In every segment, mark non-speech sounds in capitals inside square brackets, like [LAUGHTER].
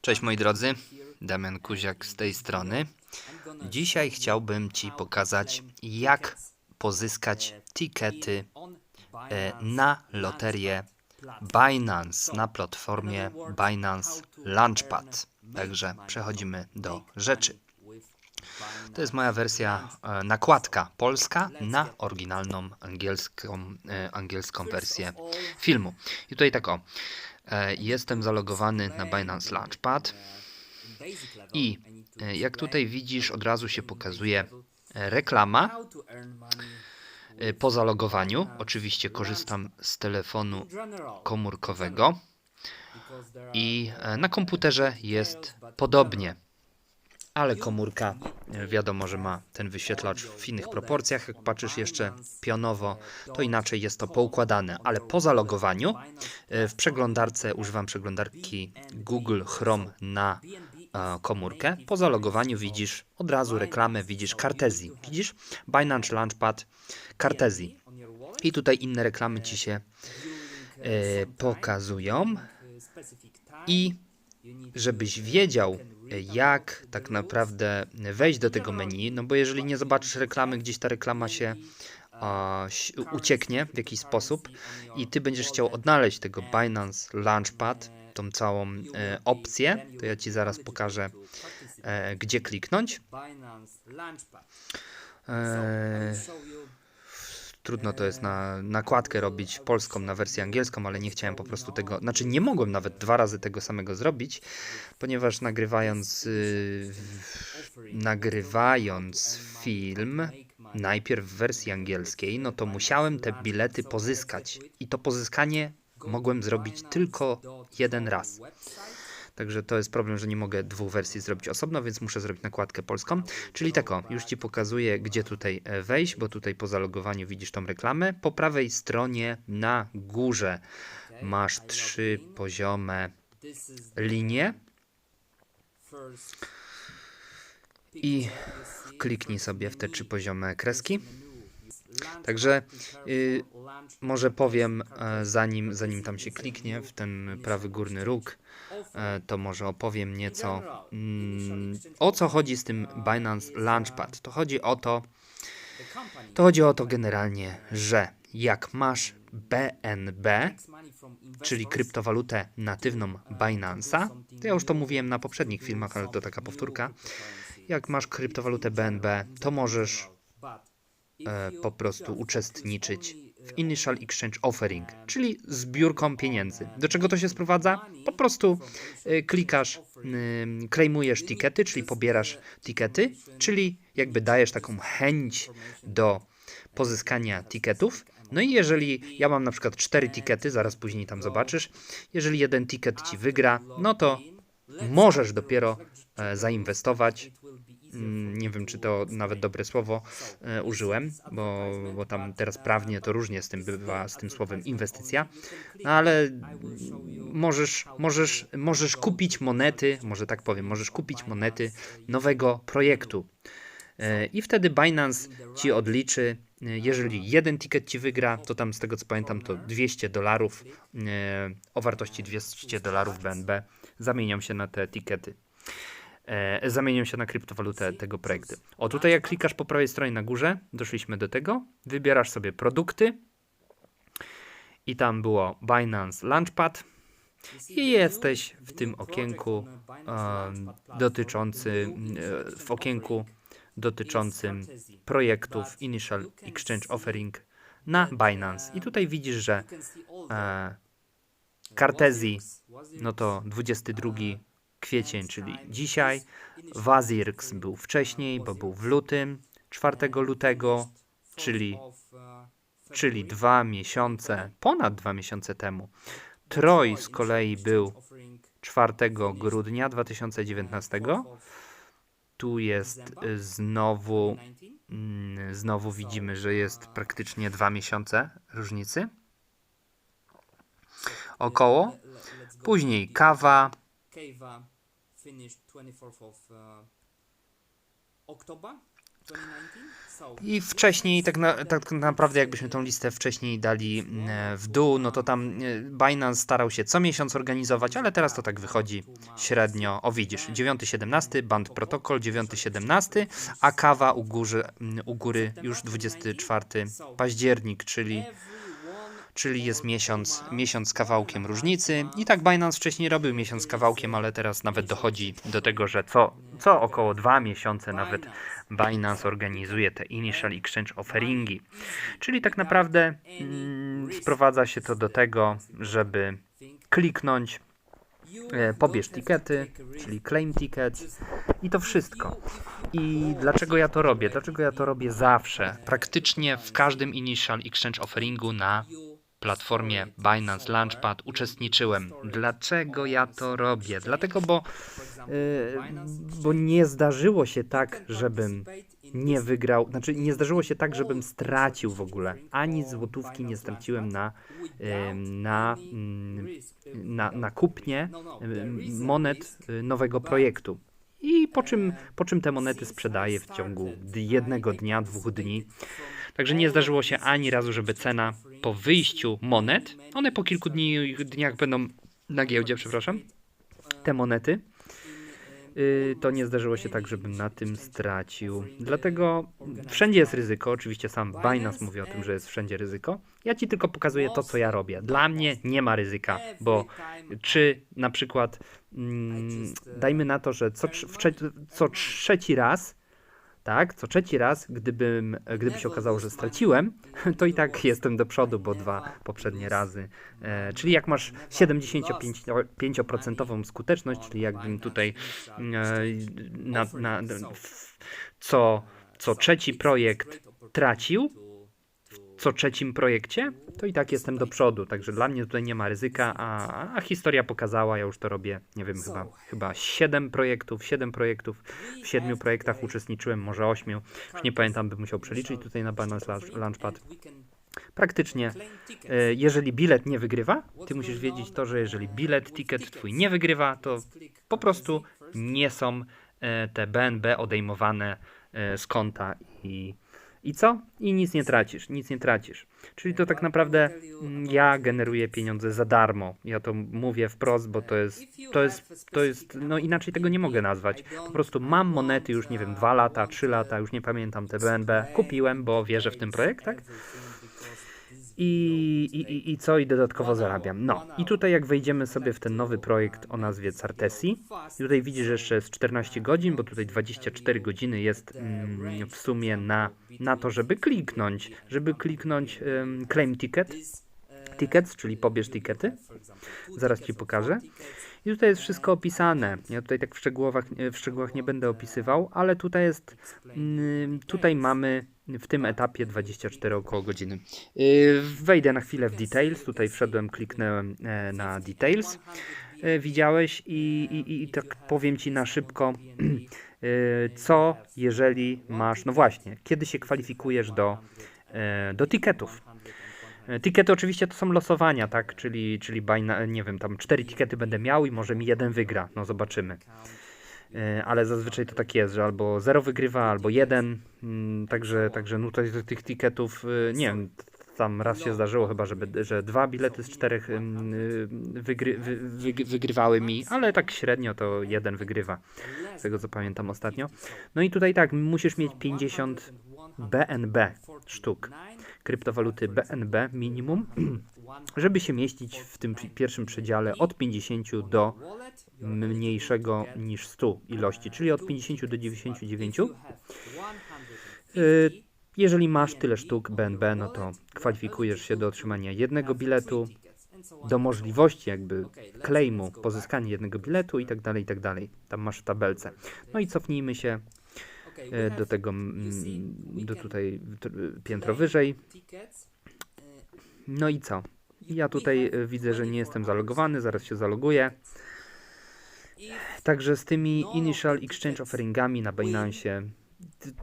Cześć moi drodzy, Damian Kuziak z tej strony. Dzisiaj chciałbym Ci pokazać, jak pozyskać tikety e, na loterię Binance na platformie Binance Launchpad. Także przechodzimy do rzeczy. To jest moja wersja e, nakładka polska na oryginalną angielską, e, angielską wersję filmu. I tutaj tak o, jestem zalogowany na Binance Launchpad. I e, jak tutaj widzisz od razu się pokazuje e, reklama. E, po zalogowaniu. Oczywiście korzystam z telefonu komórkowego. I e, na komputerze jest podobnie ale komórka e, wiadomo, że ma ten wyświetlacz w innych proporcjach. Jak patrzysz jeszcze pionowo, to inaczej jest to poukładane, ale po zalogowaniu e, w przeglądarce używam przeglądarki Google Chrome na e, komórkę. Po zalogowaniu widzisz od razu reklamę, widzisz Cartezji. Widzisz? Binance Launchpad Cartezji. I tutaj inne reklamy ci się pokazują. I żebyś wiedział, jak tak naprawdę wejść do tego menu, no bo jeżeli nie zobaczysz reklamy, gdzieś ta reklama się ucieknie w jakiś sposób i ty będziesz chciał odnaleźć tego Binance Launchpad, tą całą e, opcję, to ja ci zaraz pokażę, e, gdzie kliknąć. E, trudno to jest na nakładkę robić polską na wersję angielską, ale nie chciałem po prostu tego, znaczy nie mogłem nawet dwa razy tego samego zrobić, ponieważ nagrywając y, nagrywając film najpierw w wersji angielskiej, no to musiałem te bilety pozyskać i to pozyskanie mogłem zrobić tylko jeden raz. Także to jest problem, że nie mogę dwóch wersji zrobić osobno, więc muszę zrobić nakładkę polską. Czyli tak o, już Ci pokazuję, gdzie tutaj e, wejść, bo tutaj po zalogowaniu widzisz tą reklamę. Po prawej stronie na górze masz trzy poziome linie i kliknij sobie w te trzy poziome kreski. Także y, może powiem, e, zanim, zanim tam się kliknie w ten prawy górny róg, e, to może opowiem nieco mm, o co chodzi z tym Binance Launchpad. To chodzi o to, to chodzi o to generalnie, że jak masz BNB, czyli kryptowalutę natywną Binance'a, to ja już to mówiłem na poprzednich filmach, ale to taka powtórka. Jak masz kryptowalutę BNB, to możesz e, po prostu uczestniczyć w Initial Exchange Offering, czyli zbiórką pieniędzy. Do czego to się sprowadza? Po prostu e, klikasz, claimujesz tikety, czyli pobierasz tikety, czyli jakby dajesz taką chęć do pozyskania tiketów. No i jeżeli ja mam na przykład cztery tikety, zaraz później tam zobaczysz, jeżeli jeden ticket ci wygra, no to możesz dopiero e, zainwestować nie wiem, czy to nawet dobre słowo e, użyłem, bo, bo tam teraz prawnie to różnie z tym bywa, z tym słowem inwestycja, no ale mm, możesz, możesz, możesz kupić monety, może tak powiem, możesz kupić monety nowego projektu. E, I wtedy Binance ci odliczy, e, jeżeli jeden ticket ci wygra, to tam z tego co pamiętam to 200 dolarów. O wartości 200 dolarów BNB zamienią się na te tikety e, zamienią się na kryptowalutę tego projektu. O, tutaj jak klikasz po prawej stronie na górze, doszliśmy do tego, wybierasz sobie produkty i tam było Binance Launchpad i jesteś w tym okienku e, dotyczącym, e, w okienku dotyczącym projektów Initial Exchange Offering na Binance. I tutaj widzisz, że e, Cartezji, no to 22 kwiecień, czyli dzisiaj. Wazirks był wcześniej, bo był w lutym, 4 lutego, czyli, czyli dwa miesiące, ponad dwa miesiące temu. Troj z kolei był 4 grudnia 2019. Tu jest y, znowu, mm, znowu widzimy, że jest praktycznie dwa miesiące różnicy. Około. Później kawa, Keiva finished 24th of uh, October. I wcześniej, tak, na, tak naprawdę, jakbyśmy tą listę wcześniej dali e, w dół, no to tam e, Binance starał się co miesiąc organizować, ale teraz to tak wychodzi średnio. O widzisz, 9-17, Band Protocol 9-17, a kawa u, góry, u góry już 24 październik, czyli czyli jest miesiąc, miesiąc z kawałkiem różnicy. I tak Binance wcześniej robił miesiąc z kawałkiem, ale teraz nawet dochodzi do tego, że co, co około dwa miesiące nawet Binance organizuje te Initial Exchange Offeringi. Czyli tak naprawdę mm, sprowadza się to do tego, żeby kliknąć e, pobierz tikety, czyli claim tickets i to wszystko. I dlaczego ja to robię? Dlaczego ja to robię zawsze? Praktycznie w każdym Initial Exchange Offeringu na platformie Binance Launchpad uczestniczyłem. Dlaczego ja to robię? Dlatego, bo, yy, bo nie zdarzyło się tak, żebym nie wygrał, znaczy nie zdarzyło się tak, żebym stracił w ogóle. Ani złotówki nie straciłem na, yy, na, yy, na, na kupnie monet y, nowego projektu. I po czym, po czym te monety sprzedaję w ciągu jednego dnia, dwóch dni. Także nie zdarzyło się ani razu, żeby cena po wyjściu monet, one po kilku dni, dniach będą na giełdzie, przepraszam, te monety, yy, to nie zdarzyło się tak, żebym na tym stracił. Dlatego wszędzie jest ryzyko, oczywiście sam Binance mówi o tym, że jest wszędzie ryzyko. Ja ci tylko pokazuję to, co ja robię. Dla mnie nie ma ryzyka, bo czy na przykład, mm, dajmy na to, że co, co trzeci raz tak, co trzeci raz, gdybym, gdyby się okazało, że straciłem, to i tak jestem do przodu, bo dwa poprzednie razy. E, czyli jak masz 75% skuteczność, czyli jakbym tutaj e, na, na, co, co trzeci projekt tracił, co trzecim projekcie, to i tak jestem do przodu. Także dla mnie tutaj nie ma ryzyka, a, a historia pokazała, ja już to robię, nie wiem, chyba, chyba 7 projektów, 7 projektów, w 7 projektach uczestniczyłem, może 8, już nie pamiętam, bym musiał przeliczyć tutaj na Binance Launchpad. Praktycznie, e, jeżeli bilet nie wygrywa, ty musisz wiedzieć to, że jeżeli bilet, ticket twój nie wygrywa, to po prostu nie są e, te BNB odejmowane e, z konta i i co? I nic nie tracisz, nic nie tracisz. Czyli to tak naprawdę mm, ja generuję pieniądze za darmo. Ja to mówię wprost, bo to jest, to jest, to jest, no inaczej tego nie mogę nazwać. Po prostu mam monety już, nie wiem, dwa lata, trzy lata, już nie pamiętam, te BNB. Kupiłem, bo wierzę w ten projekt, tak? I, i, I co? I dodatkowo zarabiam. No, i tutaj jak wejdziemy sobie w ten nowy projekt o nazwie Cartesi, tutaj widzisz, że jeszcze jest 14 godzin, bo tutaj 24 godziny jest mm, w sumie na, na to, żeby kliknąć, żeby kliknąć um, claim ticket, tickets, czyli pobierz tikety. Zaraz Ci pokażę. I tutaj jest wszystko opisane. Ja tutaj tak w szczegółach, w szczegółach nie będę opisywał, ale tutaj jest, mm, tutaj mamy w tym etapie 24 około godziny. Y, wejdę na chwilę w details. Tutaj wszedłem, kliknąłem e, na details. E, widziałeś i, i, i tak powiem Ci na szybko, [CLEARS THROAT] e, co jeżeli masz, no właśnie, kiedy się kwalifikujesz do, do tiketów. Tikety oczywiście to są losowania, tak? Czyli, czyli bajna, nie wiem, tam cztery tikety będę miał i może mi jeden wygra. No zobaczymy. E, ale zazwyczaj to tak jest, że albo 0 wygrywa, albo 1, mm, także, także no tutaj tych tiketów, e, nie wiem, tam raz się zdarzyło chyba, żeby, że dwa bilety z czterech mm, wygry, wy, wy, wygrywały mi, ale tak średnio to jeden wygrywa, z tego co pamiętam ostatnio. No i tutaj tak, musisz mieć 50 BNB sztuk kryptowaluty BNB minimum, [CLEARS THROAT] żeby się mieścić w tym pierwszym przedziale od 50 do mniejszego niż 100 ilości, czyli od 50 do 99. Y, jeżeli masz tyle sztuk BNB, no to kwalifikujesz się do otrzymania jednego biletu, do możliwości jakby claimu, pozyskania jednego biletu i tak dalej, i tak dalej. Tam masz w tabelce. No i cofnijmy się do tego, mm, do tutaj piętro wyżej. No i co? Ja tutaj y, widzę, że nie jestem zalogowany, zaraz się zaloguję. Także z tymi Initial Exchange Offeringami na Binance,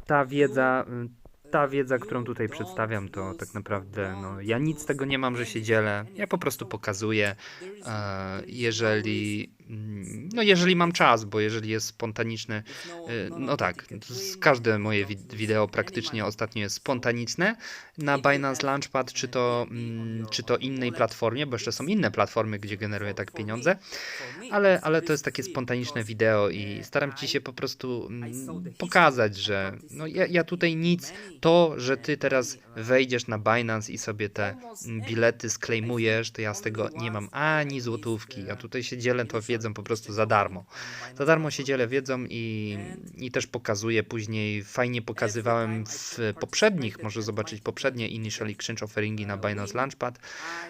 ta wiedza, ta wiedza, którą tutaj przedstawiam, to tak naprawdę no, ja nic z tego nie mam, że się dzielę. Ja po prostu pokazuję. E, jeżeli, no jeżeli mam czas, bo jeżeli jest spontaniczne, y, no tak, to z- każde moje wi- wideo praktycznie ostatnio jest spontaniczne. na Binance Launchpad, czy to, mm, czy to innej platformie, bo jeszcze są inne platformy, gdzie generuję tak pieniądze, ale, ale to jest takie spontaniczne wideo i staram ci się po prostu mm, pokazać, że no ja, ja tutaj nic, to, że ty teraz wejdziesz na Binance i sobie te mm, bilety sklejmujesz, to ja z tego nie mam ani złotówki. Ja tutaj się dzielę tą wiedzą po prostu za darmo. Za darmo się dzielę wiedzą i, i też pokazuję później. Fajnie pokazywałem w poprzednich, może zobaczyć poprzednie Initial Exchange Offeringi na Binance Launchpad.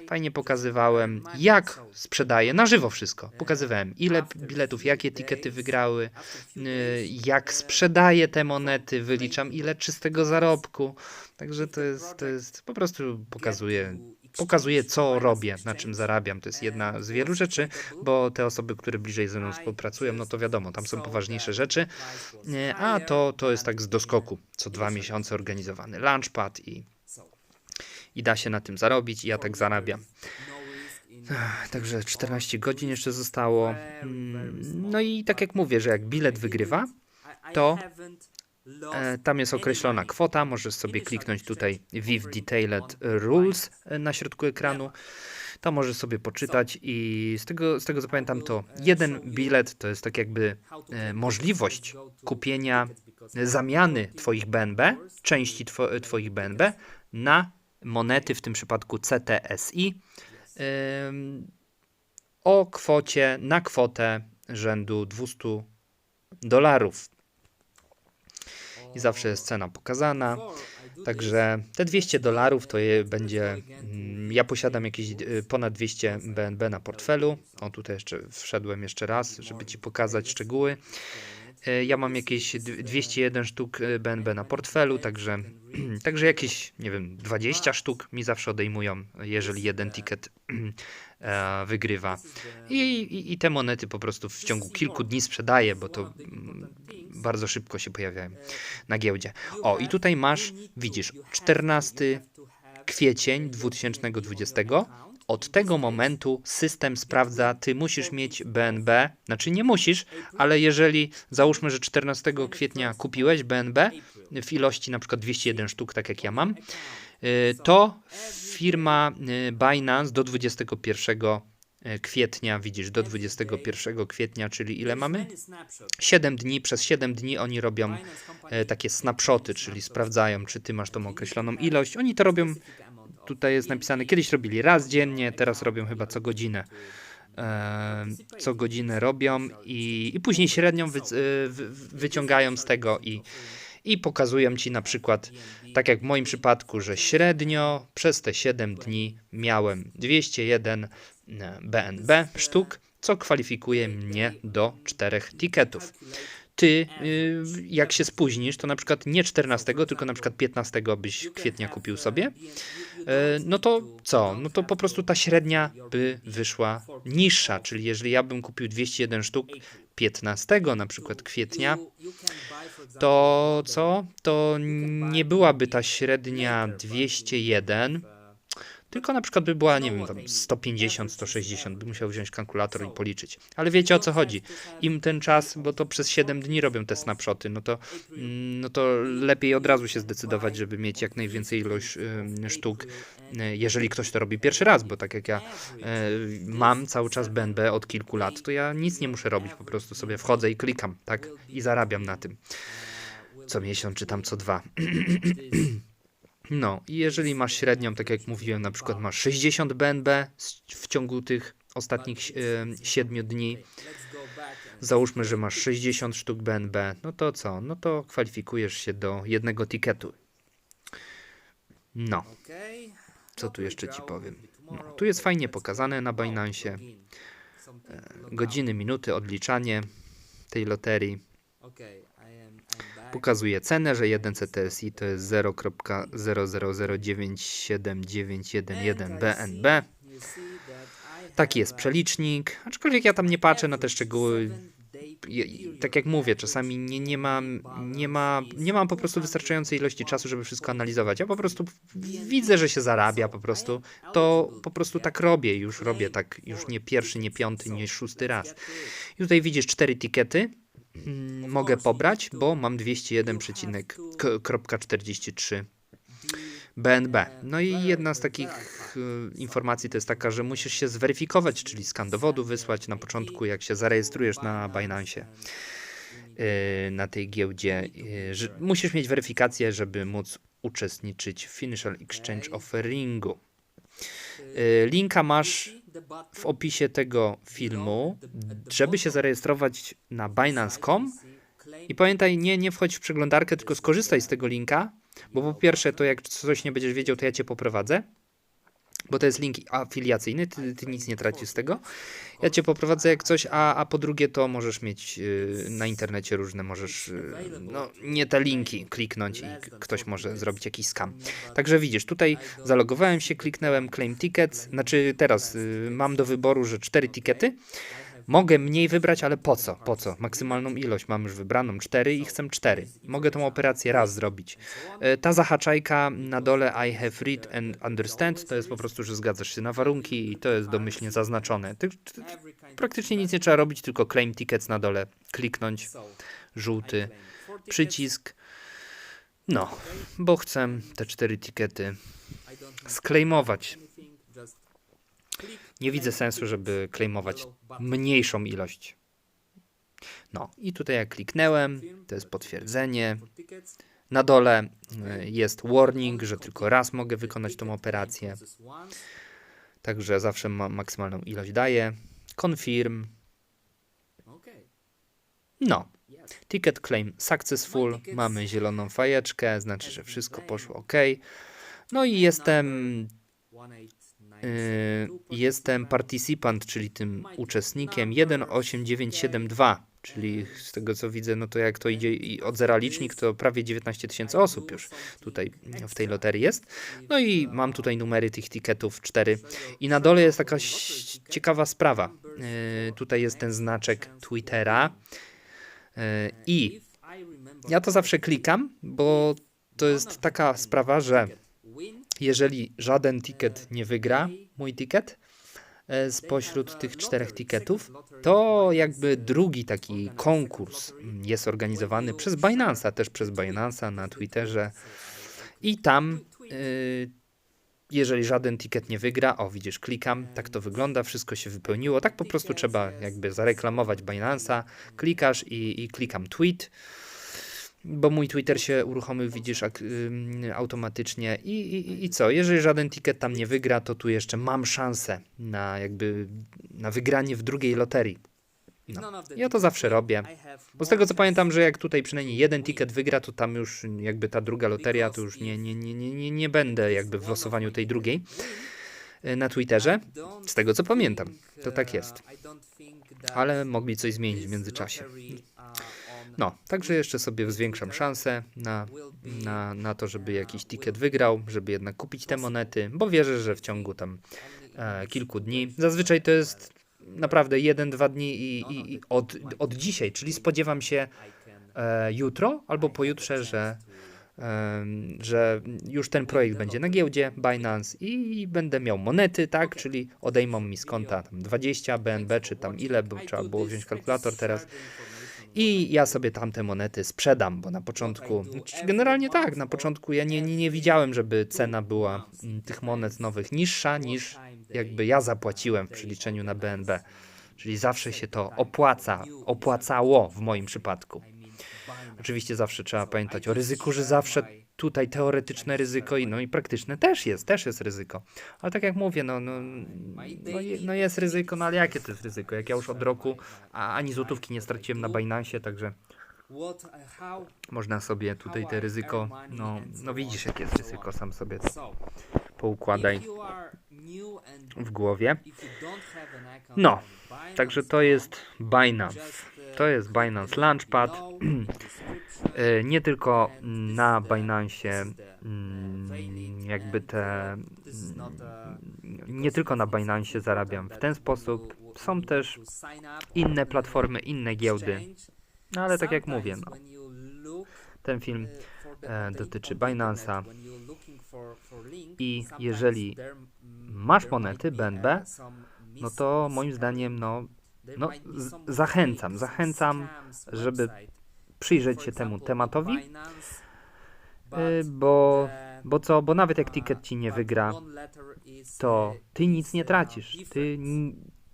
Fajnie pokazywałem, jak sprzedaję na żywo wszystko. Pokazywałem, ile biletów, jakie tikety wygrały, y, jak sprzedaję te monety, wyliczam ile czystego zarobku. Także to jest, to jest po prostu pokazuje, pokazuje co robię, na czym zarabiam. To jest jedna z wielu rzeczy, bo te osoby, które bliżej ze mną współpracują, no to wiadomo, tam są poważniejsze rzeczy, a to, to jest tak z doskoku, co dwa miesiące organizowany launchpad i, i da się na tym zarobić i ja tak zarabiam. Także 14 godzin jeszcze zostało. Mm, No i tak jak mówię, że jak bilet wygrywa, to tam jest określona kwota. Możesz sobie kliknąć tutaj Viv Detailed Rules e, na środku ekranu. To możesz sobie poczytać i z tego, z tego co pamiętam, to jeden bilet to jest tak jakby e, możliwość kupienia e, zamiany Twoich BNB, części two, Twoich BNB na monety, w tym przypadku CTSI, o kwocie, na kwotę rzędu 200 dolarów. I zawsze jest cena pokazana. Także te 200 dolarów to je będzie. mm, Ja posiadam jakieś y, ponad 200 BNB na portfelu. O, tutaj jeszcze wszedłem jeszcze raz, żeby ci pokazać szczegóły. Y, Ja mam jakieś d- 201 sztuk BNB na portfelu, także, [CLEARS THROAT] także jakieś, nie wiem, 20 sztuk mi zawsze odejmują, jeżeli jeden ticket [CLEARS THROAT] e, wygrywa. I, i, I te monety po prostu w ciągu kilku dni sprzedaję, bo to mm, bardzo szybko się pojawiają na giełdzie. O, i tutaj masz, widzisz, 14 kwiecień 2020. Od tego momentu system sprawdza, ty musisz mieć BNB, znaczy nie musisz, ale jeżeli załóżmy, że 14 kwietnia kupiłeś BNB w ilości na przykład 201 sztuk, tak jak ja mam, y, to firma y, Binance do 21 kwietnia, widzisz, do 21 kwietnia, czyli ile mamy? 7 dni, przez 7 dni oni robią e, takie snapshoty, czyli sprawdzają, czy ty masz tą określoną ilość. Oni to robią, tutaj jest napisane, kiedyś robili raz dziennie, teraz robią chyba co godzinę. E, co godzinę robią i, i później średnią wy, e, wy, wyciągają z tego i, i pokazują ci na przykład, tak jak w moim przypadku, że średnio przez te 7 dni miałem 201 BNB sztuk, co kwalifikuje mnie do czterech tiketów. Ty, y, jak się spóźnisz, to na przykład nie 14, tylko na przykład 15 byś kwietnia kupił sobie, e, no to co? No to po prostu ta średnia by wyszła niższa, czyli jeżeli ja bym kupił 201 sztuk 15 na przykład kwietnia, to co? To nie byłaby ta średnia 201, tylko na przykład by była, nie wiem, tam 150, 160, by musiał wziąć kalkulator i policzyć. Ale wiecie o co chodzi? Im ten czas, bo to przez 7 dni robią te snapshoty, no to, mm, no to lepiej od razu się zdecydować, żeby mieć jak najwięcej ilość sztuk, y, jeżeli ktoś to robi pierwszy raz, bo tak jak ja y, mam cały czas BNB od kilku lat, to ja nic nie muszę robić, po prostu sobie wchodzę i klikam, tak? I zarabiam na tym. Co miesiąc czy tam co dwa. [CLEARS THROAT] No, i jeżeli masz średnią, tak jak mówiłem, na przykład masz 60 BNB w ciągu tych ostatnich 7 dni, załóżmy, że masz 60 sztuk BNB, no to co? No to kwalifikujesz się do jednego tiketu. No, co tu jeszcze ci powiem? No, tu jest fajnie pokazane na Binance. Godziny, minuty, odliczanie tej loterii. Pokazuje cenę, że 1 CTSI to jest 0.000979911 BNB. Taki jest przelicznik, aczkolwiek ja tam nie patrzę na te szczegóły. Tak jak mówię, czasami nie, nie, mam, nie, ma, nie mam po prostu wystarczającej ilości czasu, żeby wszystko analizować. Ja po prostu widzę, że się zarabia po prostu. To po prostu tak robię. Już robię tak już nie pierwszy, nie piąty, nie szósty raz. I tutaj widzisz cztery tikety. Mm, Mogę pobrać, bo mam 201,43 BNB. No i jedna z takich y, informacji to jest taka, że musisz się zweryfikować, czyli skan dowodu wysłać na początku, jak się zarejestrujesz na Binance, y, na tej giełdzie. y, musisz mieć weryfikację, żeby móc uczestniczyć w Financial Exchange Offeringu. Linka masz w opisie tego filmu, żeby się zarejestrować na Binance.com i pamiętaj, nie, nie wchodź w przeglądarkę, tylko skorzystaj z tego linka, bo po pierwsze, to jak coś nie będziesz wiedział, to ja cię poprowadzę, bo to jest link afiliacyjny, ty, ty nic nie tracisz z tego. Ja cię poprowadzę jak coś, a, a po drugie to możesz mieć y, na internecie różne, możesz, y, no nie te linki kliknąć i ktoś może zrobić jakiś scam. Także widzisz, tutaj zalogowałem się, kliknąłem claim tickets, znaczy teraz y, mam do wyboru, że cztery tikety, Mogę mniej wybrać, ale po co? Po co? Maksymalną ilość mam już wybraną 4 i chcę 4. Mogę tą operację raz zrobić. E, Ta zahaczajka na dole I have read and understand to jest po prostu, że zgadzasz się na warunki i to jest domyślnie zaznaczone. Ty, ty, praktycznie nic nie trzeba robić, tylko claim tickets na dole kliknąć, żółty przycisk. No, bo chcę te cztery tikety sklejmować. Nie widzę sensu, żeby klejmować mniejszą ilość. No i tutaj jak kliknęłem, to jest potwierdzenie. Na dole y, jest warning, że tylko raz mogę wykonać tą operację. Także zawsze ma maksymalną ilość daję. Confirm. No. Ticket claim successful. Mamy zieloną fajeczkę, znaczy, że wszystko poszło ok. No i jestem jestem participant, czyli tym uczestnikiem 18972, czyli z tego co widzę, no to jak to idzie od zera licznik, to prawie 19 tysięcy osób już tutaj w tej loterii jest. No i mam tutaj numery tych tiketów 4 i na dole jest taka ciekawa sprawa. Y, tutaj jest ten znaczek Twittera y, i ja to zawsze klikam, bo to jest taka sprawa, że jeżeli żaden ticket nie wygra, mój ticket, e, spośród tych czterech ticketów, to jakby drugi taki konkurs mm, jest organizowany przez Binance'a, też przez Binance'a na Twitterze. I tam y, jeżeli żaden ticket nie wygra, o widzisz, klikam, tak to wygląda, wszystko się wypełniło, tak po prostu trzeba jakby zareklamować Binance'a, klikasz i, i klikam tweet, bo mój Twitter się uruchomił, widzisz, ak- automatycznie I, i, i co, jeżeli żaden ticket tam nie wygra, to tu jeszcze mam szansę na jakby, na wygranie w drugiej loterii. No. Ja to zawsze robię. Bo z tego co pamiętam, że jak tutaj przynajmniej jeden ticket wygra, to tam już jakby ta druga loteria, to już nie, nie, nie, nie, nie, będę jakby w losowaniu tej drugiej y, na Twitterze. Z tego co pamiętam, to tak jest. Ale mogli coś zmienić w międzyczasie. No, także jeszcze sobie zwiększam szanse na, na, na to, żeby jakiś ticket wygrał, żeby jednak kupić te monety, bo wierzę, że w ciągu tam e, kilku dni, zazwyczaj to jest naprawdę jeden, dwa dni i, i, i od, od dzisiaj, czyli spodziewam się e, jutro albo pojutrze, że, em, że już ten projekt będzie na giełdzie Binance i będę miał monety, tak, czyli odejmą mi z konta tam 20 BNB czy tam ile, bo trzeba było wziąć kalkulator teraz i ja sobie tamte monety sprzedam, bo na początku, znaczy generalnie tak, na początku ja nie, nie, nie widziałem, żeby cena była mm, tych monet nowych niższa niż jakby ja zapłaciłem w przeliczeniu na BNB. Czyli zawsze się to opłaca, opłacało w moim przypadku. Oczywiście zawsze trzeba pamiętać o ryzyku, że zawsze tutaj teoretyczne ryzyko i no i praktyczne też jest, też jest ryzyko. Ale tak jak mówię, no, no, no, no jest ryzyko, no ale jakie to jest ryzyko? Jak ja już od roku a, ani złotówki nie straciłem na Binance, także można sobie tutaj te ryzyko, no, no widzisz jakie jest ryzyko, sam sobie to poukładaj w głowie. No, także to jest Binance. To jest Binance Launchpad. [CLEARS THROAT] E, Nie tylko na Binance mm, jakby te mm, nie tylko na Binance zarabiam w ten sposób. Są też inne platformy, inne giełdy. No ale tak jak mówię, no, ten film e, dotyczy Binance'a i jeżeli masz monety BNB, no to moim zdaniem no, no zachęcam, zachęcam, żeby przyjrzeć się temu tematowi, y, bo, bo co, bo nawet jak ticket ci nie wygra, to ty nic nie tracisz, ty,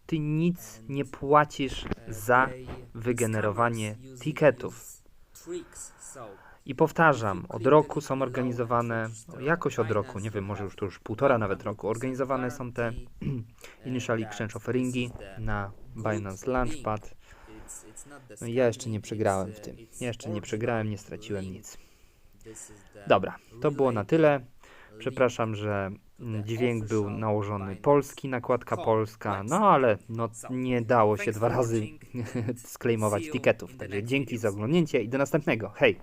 ty nic nie płacisz za wygenerowanie ticketów. I powtarzam, od roku są organizowane, jakoś od roku, nie wiem, może już to już półtora nawet roku, organizowane są te [CLEARS THROAT] [CLEARS THROAT] Initial Exchange Offeringi na Binance Launchpad. No ja jeszcze nie przegrałem w tym. Jeszcze nie przegrałem, nie straciłem nic. Dobra, to było na tyle. Przepraszam, że mm, dźwięk był nałożony polski, nakładka polska, no ale no, nie dało się dwa razy [LAUGHS] sklejmować tiketów. Także dzięki za oglądnięcie i do następnego. Hej!